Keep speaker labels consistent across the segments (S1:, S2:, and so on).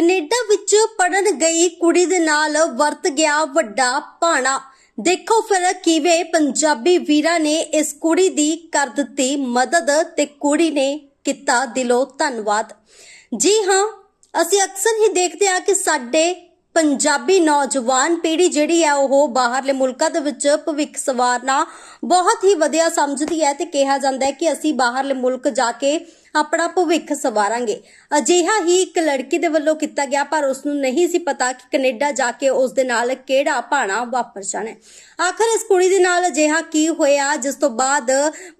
S1: Canada ਵਿੱਚ ਪੜਨ ਗਈ ਕੁੜੀ ਦੇ ਨਾਲ ਵਰਤ ਗਿਆ ਵੱਡਾ ਭਾਣਾ। ਦੇਖੋ ਫਿਰ ਕਿਵੇਂ ਪੰਜਾਬੀ ਵੀਰਾਂ ਨੇ ਇਸ ਕੁੜੀ ਦੀ ਕਰ ਦਿੱਤੀ ਮਦਦ ਤੇ ਕੁੜੀ ਨੇ ਕੀਤਾ ਦਿਲੋਂ ਧੰਨਵਾਦ। ਜੀ ਹਾਂ, ਅਸੀਂ ਅਕਸਰ ਹੀ ਦੇਖਦੇ ਹਾਂ ਕਿ ਸਾਡੇ ਪੰਜਾਬੀ ਨੌਜਵਾਨ ਪੀੜ੍ਹੀ ਜਿਹੜੀ ਹੈ ਉਹ ਬਾਹਰਲੇ ਮੁਲਕਾਂ ਦੇ ਵਿੱਚ ਭਵਿੱਖ ਸਵਾਰਨਾ ਬਹੁਤ ਹੀ ਵਧੀਆ ਸਮਝਦੀ ਹੈ ਤੇ ਕਿਹਾ ਜਾਂਦਾ ਹੈ ਕਿ ਅਸੀਂ ਬਾਹਰਲੇ ਮੁਲਕ ਜਾ ਕੇ ਆਪਣਾ ਭਵਿੱਖ ਸਵਾਰਾਂਗੇ ਅਜਿਹਾ ਹੀ ਇੱਕ ਲੜਕੀ ਦੇ ਵੱਲੋਂ ਕੀਤਾ ਗਿਆ, ਪਰ ਉਸ ਨੂੰ ਨਹੀਂ ਸੀ ਪਤਾ ਕਿ ਕੈਨੇਡਾ ਜਾ ਕੇ ਉਸ ਦੇ ਨਾਲ ਕਿਹੜਾ ਭਾਣਾ ਵਾਪਰ ਜਾਣਾ ਹੈ। ਆਖਰ ਇਸ ਕੁੜੀ ਦੇ ਨਾਲ ਅਜਿਹਾ ਕੀ ਹੋਇਆ, ਜਿਸ ਤੋਂ ਬਾਅਦ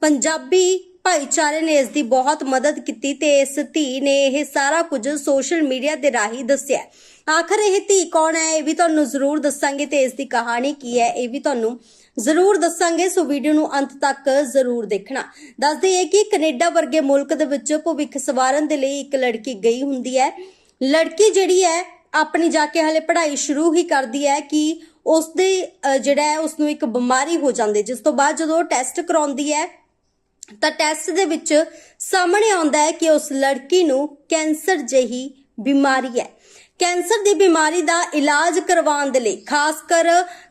S1: ਪੰਜਾਬੀ ਭਾਈਚਾਰੇ ਨੇ ਇਸ ਦੀ ਬਹੁਤ ਮਦਦ ਕੀਤੀ ਤੇ ਇਸ ਧੀ ਨੇ ਇਹ ਸਾਰਾ ਕੁਝ ਸੋਸ਼ਲ ਮੀਡੀਆ ਦੇ ਰਾਹੀਂ ਦੱਸਿਆ ਹੈ। ਆਖਰ ਇਹ ਧੀ ਕੌਣ ਹੈ, ਇਹ ਵੀ ਤੁਹਾਨੂੰ ਜ਼ਰੂਰ ਦੱਸਾਂਗੇ ਤੇ ਇਸ ਦੀ ਕਹਾਣੀ ਕੀ ਹੈ, ਇਹ ਵੀ ਤੁਹਾਨੂੰ ਜ਼ਰੂਰ ਦੱਸਾਂਗੇ। ਸੋ ਵੀਡੀਓ ਨੂੰ ਅੰਤ ਤੱਕ ਜ਼ਰੂਰ ਦੇਖਣਾ। ਦੱਸ ਹਾਂ ਕਿ ਕੈਨੇਡਾ ਵਰਗੇ ਮੁਲਕ ਦੇ ਵਿੱਚ ਭਵਿੱਖ ਸਵਾਰਨ ਦੇ ਲਈ ਇੱਕ ਲੜਕੀ ਗਈ ਹੁੰਦੀ ਹੈ। ਲੜਕੀ ਜਿਹੜੀ ਹੈ, ਆਪਣੀ ਜਾ ਕੇ ਹਲੇ ਪੜ੍ਹਾਈ ਸ਼ੁਰੂ ਹੀ ਕਰਦੀ ਹੈ ਕਿ ਉਸ ਦੇ ਜਿਹੜਾ ਹੈ ਉਸ ਨੂੰ ਇੱਕ ਬਿਮਾਰੀ ਹੋ ਜਾਂਦੀ ਜਿਸ ਤੋਂ ਬਾਅਦ ਜਦੋਂ ਟੈਸਟ ਕਰਾਉਂਦੀ ਹੈ ਤਾਂ ਟੈਸਟ ਦੇ ਵਿੱਚ ਸਾਹਮਣੇ ਆਉਂਦਾ ਹੈ ਕਿ ਉਸ ਲੜਕੀ ਨੂੰ ਕੈਂਸਰ ਜਿਹੀ ਬਿਮਾਰੀ ਹੈ। ਕੈਂਸਰ ਦੀ ਬਿਮਾਰੀ ਦਾ ਇਲਾਜ ਕਰਵਾਉਣ ਦੇ ਲਈ, ਖਾਸ ਕਰ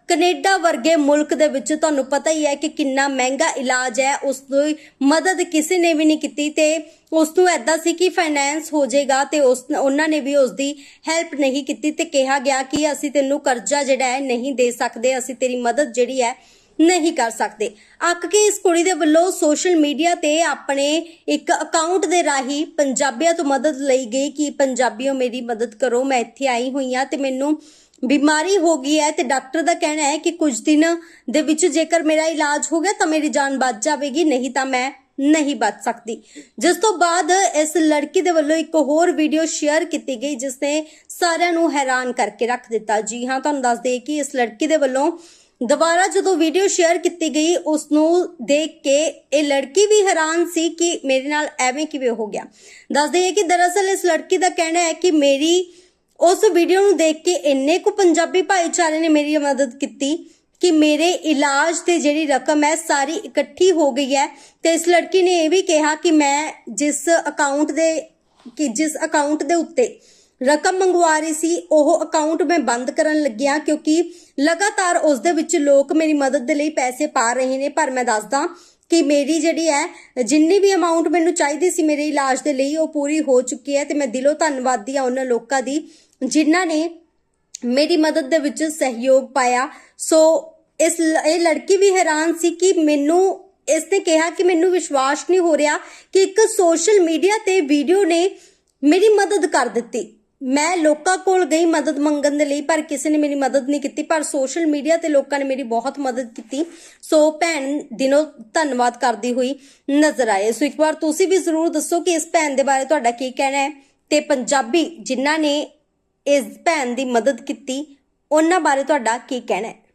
S1: ਕੈਨੇਡਾ ਵਰਗੇ ਮੁਲਕ ਦੇ ਵਿੱਚ ਤੁਹਾਨੂੰ ਪਤਾ ਹੀ ਹੈ ਕਿ ਕਿੰਨਾ ਮਹਿੰਗਾ ਇਲਾਜ ਹੈ, ਉਸ ਦੀ ਮਦਦ ਕਿਸੇ ਨੇ ਵੀ ਨਹੀਂ ਕੀਤੀ ਤੇ ਉਸ ਨੂੰ ਐਦਾਂ ਸੀ ਕਿ ਫਾਈਨੈਂਸ ਹੋ ਜਾਏਗਾ ਤੇ ਉਸ ਉਹਨਾਂ ਨੇ ਵੀ ਉਸ ਦੀ ਹੈਲਪ ਨਹੀਂ ਕੀਤੀ ਤੇ ਕਿਹਾ ਗਿਆ ਕਿ ਅਸੀਂ ਤੈਨੂੰ ਕਰਜ਼ਾ ਜਿਹੜਾ ਹੈ ਨਹੀਂ ਦੇ ਸਕਦੇ, ਅਸੀਂ ਤੇਰੀ ਮਦਦ ਜਿਹੜੀ ਹੈ ਨਹੀਂ ਕਰ ਸਕਦੇ। ਅੱਕ ਕੇ ਇਸ ਕੁੜੀ ਦੇ ਵੱਲੋਂ ਸੋਸ਼ਲ ਮੀਡੀਆ ਤੇ ਆਪਣੇ ਇੱਕ ਅਕਾਊਂਟ ਦੇ ਰਾਹੀਂ ਪੰਜਾਬੀਆਂ ਤੋਂ ਮਦਦ ਲਈ ਗਈ ਕਿ ਪੰਜਾਬੀਓ ਮੇਰੀ ਮਦਦ ਕਰੋ, ਮੈਂ ਇੱਥੇ ਆਈ ਹੋਈ ਹਾਂ ਤੇ ਮੈਨੂੰ ਬਿਮਾਰੀ ਹੋ ਗਈ ਹੈ ਤੇ ਡਾਕਟਰ ਦਾ ਕਹਿਣਾ ਹੈ ਕਿ ਕੁਝ ਦਿਨ ਦੇ ਵਿੱਚ ਜੇਕਰ ਮੇਰਾ ਇਲਾਜ ਹੋ ਗਿਆ ਤਾਂ ਮੇਰੀ ਜਾਨ ਬਚ ਜਾਵੇਗੀ, ਨਹੀਂ ਤਾਂ ਮੈਂ ਨਹੀਂ ਬਚ ਸਕਦੀ। ਜਿਸ ਤੋਂ ਬਾਅਦ ਇਸ ਲੜਕੀ ਦੇ ਵੱਲੋਂ ਇੱਕ ਹੋਰ ਵੀਡੀਓ ਸ਼ੇਅਰ ਕੀਤੀ ਗਈ, ਜਿਸ ਨੇ ਸਾਰਿਆਂ ਨੂੰ ਹੈਰਾਨ ਕਰਕੇ ਰੱਖ ਦਿੱਤਾ। ਜੀ ਹਾਂ, ਤੁਹਾਨੂੰ ਦੱਸ ਦਈਏ ਕਿ ਇਸ ਲੜਕੀ ਦੇ ਵੱਲੋਂ ਦੁਬਾਰਾ ਜਦੋਂ ਵੀਡੀਓ ਸ਼ੇਅਰ ਕੀਤੀ ਗਈ ਉਸ ਨੂੰ ਦੇਖ ਕੇ ਇਹ ਲੜਕੀ ਵੀ ਹੈਰਾਨ ਸੀ ਕਿ ਮੇਰੇ ਨਾਲ ਐਵੇਂ ਕਿਵੇਂ ਹੋ ਗਿਆ। ਦੱਸ ਦਈਏ ਕਿ ਦਰਅਸਲ ਇਸ ਲੜਕੀ ਦਾ ਕਹਿਣਾ ਹੈ ਕਿ ਮੇਰੀ, ਉਸ ਵੀਡੀਓ ਨੂੰ ਦੇਖ ਕੇ ਇੰਨੇ ਕੁ ਪੰਜਾਬੀ ਭਾਈਚਾਰੇ ਨੇ ਮੇਰੀ ਮਦਦ ਕੀਤੀ ਕਿ ਮੇਰੇ ਇਲਾਜ ਤੇ ਜਿਹੜੀ ਰਕਮ ਹੈ, ਸਾਰੀ ਇਕੱਠੀ ਹੋ ਗਈ ਹੈ। ਤੇ ਇਸ ਲੜਕੀ ਨੇ ਇਹ ਵੀ ਕਿਹਾ ਕਿ ਮੈਂ ਜਿਸ ਅਕਾਊਂਟ ਦੇ, ਕਿ ਜਿਸ ਅਕਾਊਂਟ ਦੇ ਉੱਤੇ ਰਕਮ ਮੰਗਵਾ ਰਹੀ ਸੀ, ਉਹ ਅਕਾਊਂਟ ਮੈਂ ਬੰਦ ਕਰਨ ਲੱਗਿਆ ਕਿਉਂਕਿ ਲਗਾਤਾਰ ਉਸ ਦੇ ਵਿੱਚ ਲੋਕ ਮੇਰੀ ਮਦਦ ਦੇ ਲਈ ਪੈਸੇ ਪਾ ਰਹੇ ਨੇ, ਪਰ ਮੈਂ ਦੱਸਦਾ ਕਿ ਮੇਰੀ ਜਿਹੜੀ ਹੈ, ਜਿੰਨੀ ਵੀ ਅਮਾਉਂਟ ਮੈਨੂੰ ਚਾਹੀਦੀ ਸੀ ਮੇਰੇ ਇਲਾਜ ਦੇ ਲਈ, ਉਹ ਪੂਰੀ ਹੋ ਚੁੱਕੀ ਹੈ ਤੇ ਮੈਂ ਦਿਲੋਂ ਧੰਨਵਾਦੀ ਆ ਉਹਨਾਂ ਲੋਕਾਂ ਦੀ ਜਿਨ੍ਹਾਂ ਨੇ ਮੇਰੀ ਮਦਦ ਦੇ ਵਿੱਚ ਸਹਿਯੋਗ ਪਾਇਆ। ਸੋ ਇਸ ਇਹ ਲੜਕੀ ਵੀ ਹੈਰਾਨ ਸੀ ਕਿ ਮੈਨੂੰ ਇਸ ਨੇ ਕਿਹਾ ਕਿ ਮੈਨੂੰ ਵਿਸ਼ਵਾਸ ਨਹੀਂ ਹੋ ਰਿਹਾ ਕਿ ਇੱਕ ਸੋਸ਼ਲ ਮੀਡੀਆ ਤੇ ਵੀਡੀਓ ਨੇ ਮੇਰੀ ਮਦਦ ਕਰ ਦਿੱਤੀ। ਮੈਂ ਲੋਕਾਂ ਕੋਲ ਗਈ ਮਦਦ ਮੰਗਣ ਦੇ ਲਈ, ਪਰ ਕਿਸੇ ਨੇ ਮੇਰੀ ਮਦਦ ਨਹੀਂ ਕੀਤੀ। ਪਰ ਸੋਸ਼ਲ ਮੀਡੀਆ ਤੇ ਲੋਕਾਂ ਨੇ ਮੇਰੀ ਬਹੁਤ ਮਦਦ ਕੀਤੀ। ਸੋ ਭੈਣ, ਦਿਨੋਂ ਧੰਨਵਾਦ ਕਰਦੀ ਹੋਈ ਨਜ਼ਰ ਆਏ। ਸੋ ਇੱਕ ਵਾਰ ਤੁਸੀਂ ਵੀ ਜ਼ਰੂਰ ਦੱਸੋ ਕਿ ਇਸ ਭੈਣ ਦੇ ਬਾਰੇ ਤੁਹਾਡਾ ਕੀ ਕਹਿਣਾ ਹੈ। ਤੇ ਪੰਜਾਬੀ ਜਿਨ੍ਹਾਂ ਨੇ ਇਸ ਭੈਣ ਦੀ ਮਦਦ ਕੀਤੀ, ਉਹਨਾਂ ਬਾਰੇ ਤੁਹਾਡਾ ਕੀ ਕਹਿਣਾ ਹੈ?